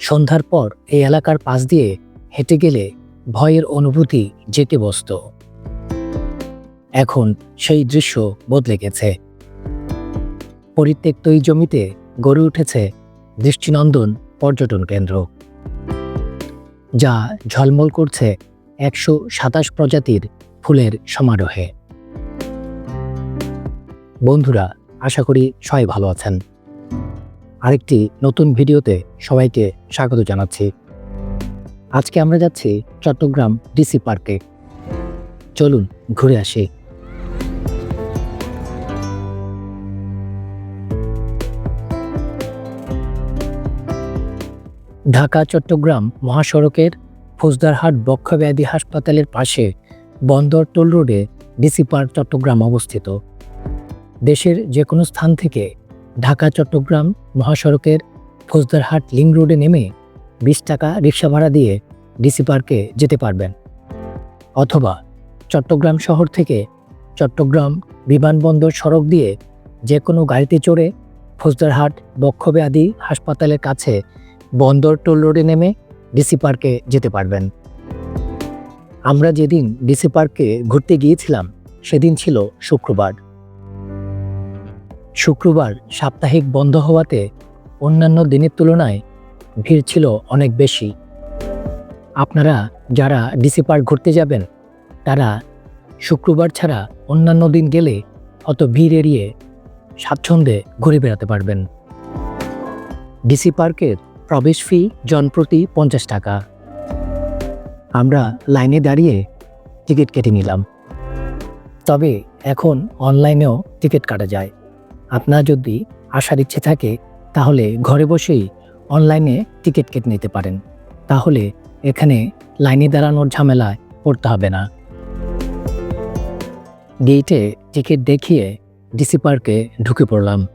সন্ধ্যার পর এই এলাকার পাশ দিয়ে হেঁটে গেলে ভয়ের অনুভূতি যেতে বসত। এখন সেই দৃশ্য বদলে গেছে। পরিত্যক্ত এই জমিতে গড়ে উঠেছে দৃষ্টিনন্দন পর্যটন কেন্দ্র, যা ঝলমল করছে একশো সাতাশ প্রজাতির ফুলের সমারোহে। বন্ধুরা, আশা করি সবাই ভালো আছেন। আরেকটি নতুন ভিডিওতে সবাইকে স্বাগত জানাচ্ছি। আজকে আমরা যাচ্ছি চট্টগ্রাম ডিসি পার্কে। চলুন ঘুরে আসি। ঢাকা, চট্টগ্রাম মহাসড়কের ফৌজদারহাট বক্ষব্যাধি হাসপাতালের পাশে বন্দর টোল রোডে ডিসি পার্ক চট্টগ্রাম অবস্থিত। দেশের যে কোনো স্থান থেকে ঢাকা, চট্টগ্রাম মহাসড়কের ফৌজদারহাট লিং রোডে নেমে বিশ টাকা রিক্সা ভাড়া দিয়ে ডিসি পার্কে যেতে পারবেন। অথবা চট্টগ্রাম শহর থেকে চট্টগ্রাম বিমানবন্দর সড়ক দিয়ে যে কোনো গাড়িতে চড়ে ফৌজদারহাট, বক্ষব্যাধি হাসপাতালের কাছে বন্দর টোল রোডে নেমে ডিসি পার্কে যেতে পারবেন। আমরা যেদিন ডিসি পার্কে ঘুরতে গিয়েছিলাম, সেদিন ছিল শুক্রবার। শুক্রবার সাপ্তাহিক বন্ধ হওয়াতে অন্যান্য দিনের তুলনায় ভিড় ছিল অনেক বেশি। আপনারা যারা ডিসি পার্ক ঘুরতে যাবেন, তারা শুক্রবার ছাড়া অন্যান্য দিন গেলে অত ভিড় এড়িয়ে স্বাচ্ছন্দ্যে ঘুরে বেড়াতে পারবেন। ডিসি পার্কের প্রবেশ ফি জনপ্রতি পঞ্চাশ টাকা। আমরা লাইনে দাঁড়িয়ে টিকিট কেটে নিলাম। তবে এখন অনলাইনেও টিকিট কাটা যায়। আপনার যদি আসার ইচ্ছে থাকে, তাহলে ঘরে বসেই অনলাইনে টিকিট কেটে নিতে পারেন। তাহলে এখানে লাইনে দাঁড়ানোর ঝামেলায় পড়তে হবে না। গেটে টিকিট দেখিয়ে ডিসি পার্কে ঢুকে পড়লাম।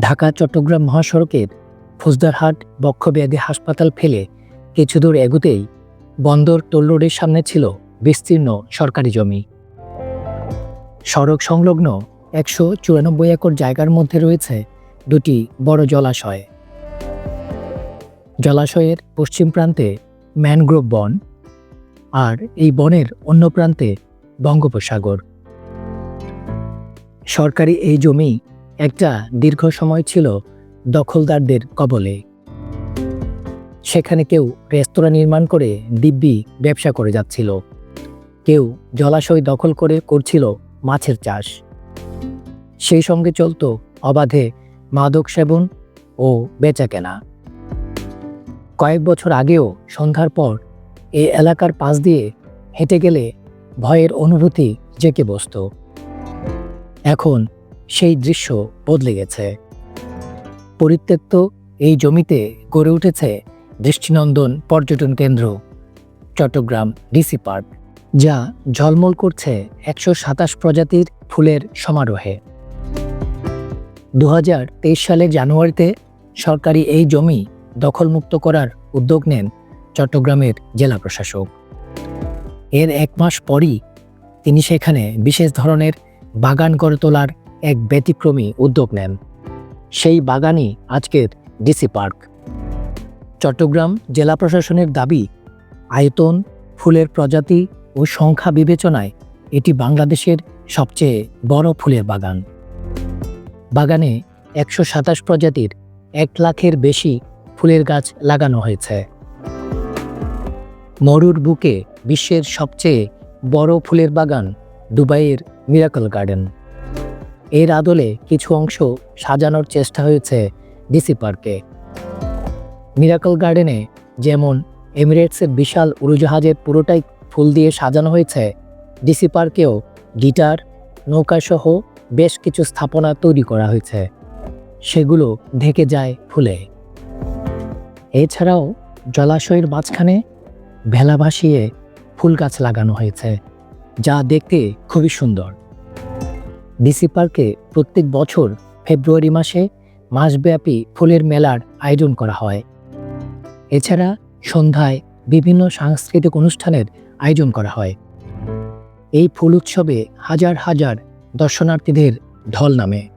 ঢাকা, চট্টগ্রাম মহাসড়কের ফৌজদারহাট বক্ষব্যাধি হাসপাতাল ফেলে কিছু দূর এগুতেই বন্দর, টোল রোডের সামনে ছিল বিস্তীর্ণ সরকারি জমি। সড়ক সংলগ্ন একশো চুরানব্বই একর জায়গার মধ্যে রয়েছে দুটি বড় জলাশয়। জলাশয়ের পশ্চিম প্রান্তে ম্যানগ্রোভ বন আর এই বনের অন্য প্রান্তে বঙ্গোপসাগর। সরকারি এই জমি একটা দীর্ঘ সময় ছিল দখলদারদের কবলে। সেখানে কেউ রেস্তোরাঁ নির্মাণ করে দিব্যি ব্যবসা করে যাচ্ছিল। কেউ জলাশয় দখল করে করছিল মাছের চাষ। সেই সঙ্গে চলত অবাধে মাদক সেবন ও বেচাকেনা। কয়েক বছর আগেও সন্ধ্যার পর এই এলাকার পাশ দিয়ে হেঁটে গেলে ভয়ের অনুভূতি জেঁকে বসত। এখন সেই দৃশ্য বদলে গেছে। পরিত্যক্ত এই জমিতে গড়ে উঠেছে দৃষ্টিনন্দন পর্যটন কেন্দ্র, চট্টগ্রাম ডিসি পার্ক। যা ঝলমল করছে একশো সাতাশ প্রজাতির ফুলের সমারোহে। দু হাজার তেইশ সালের জানুয়ারিতে সরকারি এই জমি দখলমুক্ত করার উদ্যোগ নেন চট্টগ্রামের জেলা প্রশাসক। এর এক মাস পরই তিনি সেখানে বিশেষ ধরনের বাগান গড়ে তোলার এক ব্যতিক্রমী উদ্যোগ নেন। সেই বাগানই আজকের ডিসি পার্ক। চট্টগ্রাম জেলা প্রশাসনের দাবি, আয়তন, ফুলের প্রজাতি ও সংখ্যা বিবেচনায় এটি বাংলাদেশের সবচেয়ে বড় ফুলের বাগান। বাগানে একশো সাতাশ প্রজাতির এক লাখের বেশি ফুলের গাছ লাগানো হয়েছে। মরুর বুকে বিশ্বের সবচেয়ে বড় ফুলের বাগান দুবাইয়ের মিরাকল গার্ডেন। এর আদলে কিছু অংশ সাজানোর চেষ্টা হয়েছে ডিসি পার্কে। মিরাকল গার্ডেনে যেমন এমিরেটসের বিশাল উড়োজাহাজের পুরোটাই ফুল দিয়ে সাজানো হয়েছে। ডিসি পার্কেও গিটার, নৌকাসহ বেশ কিছু স্থাপনা তৈরি করা হয়েছে। সেগুলো ঢেকে যায় ফুলে। এছাড়াও জলাশয়ের মাঝখানে ভেলা ভাসিয়ে ফুল গাছ লাগানো হয়েছে, যা দেখতে খুবই সুন্দর। ডিসি পার্কে প্রত্যেক বছর ফেব্রুয়ারি মাসে মাসব্যাপী ফুলের মেলার আয়োজন করা হয়। এছাড়া সন্ধ্যায় বিভিন্ন সাংস্কৃতিক অনুষ্ঠানের আয়োজন করা হয়। এই ফুল উৎসবে হাজার হাজার দর্শনার্থীদের ঢল নামে।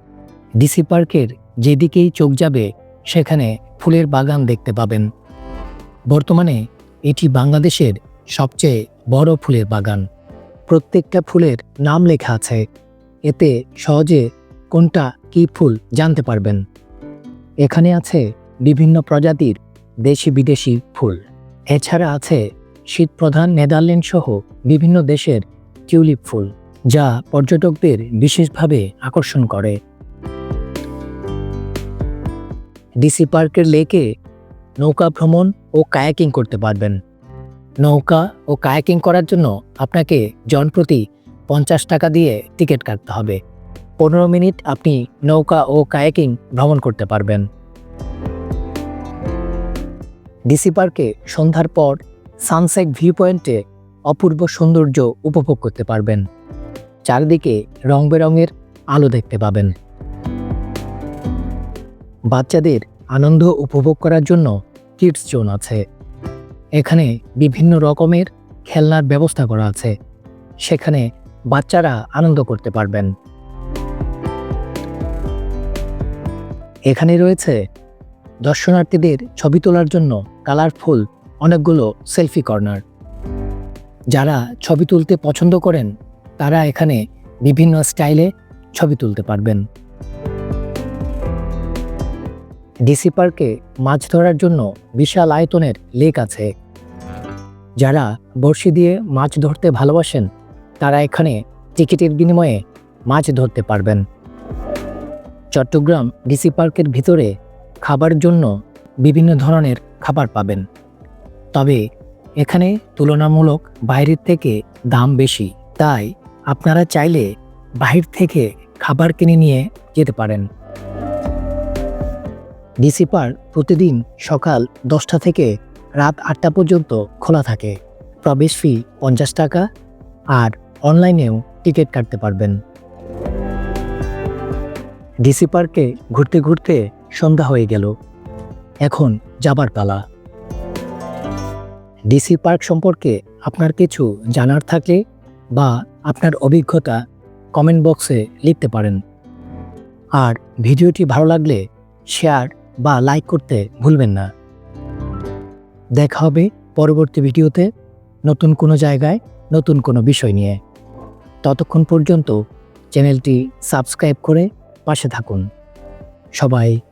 ডিসি পার্কের যেদিকেই চোখ যাবে, সেখানে ফুলের বাগান দেখতে পাবেন। বর্তমানে এটি বাংলাদেশের সবচেয়ে বড় ফুলের বাগান। প্রত্যেকটা ফুলের নাম লেখা আছে। এতে সহজে কোনটা কী ফুল জানতে পারবেন। এখানে আছে বিভিন্ন প্রজাতির দেশি বিদেশি ফুল। এছাড়া আছে শীতপ্রধান নেদারল্যান্ড সহ বিভিন্ন দেশের টিউলিপ ফুল, যা পর্যটকদের বিশেষভাবে আকর্ষণ করে। ডিসি পার্কের লেকে নৌকা ভ্রমণ ও কায়াকিং করতে পারবেন। নৌকা ও কায়াকিং করার জন্য আপনাকে জনপ্রতি পঞ্চাশ টাকা দিয়ে টিকিট কাটতে হবে। পনেরো মিনিট আপনি নৌকা ও কায়াকিং ভ্রমণ করতে পারবেন। ডিসি পার্কে সন্ধ্যার পর সানসেট ভিউ পয়েন্টে অপূর্ব সৌন্দর্য উপভোগ করতে পারবেন। চারিদিকে রং বেরঙের আলো দেখতে পাবেন। বাচ্চাদের আনন্দ উপভোগ করার জন্য কিডস জোন আছে। এখানে বিভিন্ন রকমের খেলনার ব্যবস্থা করা আছে। সেখানে বাচ্চারা আনন্দ করতে পারবেন। এখানে রয়েছে দর্শনার্থীদের ছবি তোলার জন্য কালারফুল অনেকগুলো সেলফি কর্নার। যারা ছবি তুলতে পছন্দ করেন, তারা এখানে বিভিন্ন স্টাইলে ছবি তুলতে পারবেন। ডিসি পার্কে মাছ ধরার জন্য বিশাল আয়তনের লেক আছে। যারা বড়শি দিয়ে মাছ ধরতে ভালোবাসেন, তারা এখানে টিকিটের বিনিময়ে মাছ ধরতে পারবেন। চট্টগ্রাম ডিসি পার্কের ভিতরে খাবার জন্য বিভিন্ন ধরনের খাবার পাবেন। তবে এখানে তুলনামূলক বাইরের থেকে দাম বেশি, তাই আপনারা চাইলে বাহির থেকে খাবার কিনে নিয়ে যেতে পারেন। ডিসি পার্ক প্রতিদিন সকাল দশটা থেকে রাত আটটা পর্যন্ত খোলা থাকে। প্রবেশ ফি পঞ্চাশ টাকা আর অনলাইনেও টিকিট কাটতে পারবেন। ডিসি পার্কে ঘুরতে ঘুরতে সন্ধ্যা হয়ে গেল। এখন যাবার পালা। ডিসি পার্ক সম্পর্কে আপনার কিছু জানার থাকলে বা আপনার অভিজ্ঞতা কমেন্ট বক্সে লিখতে পারেন। আর ভিডিওটি ভালো লাগলে শেয়ার বা লাইক করতে ভুলবেন না। দেখা হবে পরবর্তী ভিডিওতে নতুন কোনো জায়গায়, নতুন কোনো বিষয় নিয়ে। ততক্ষণ পর্যন্ত চ্যানেলটি সাবস্ক্রাইব করে পাশে থাকুন। সবাই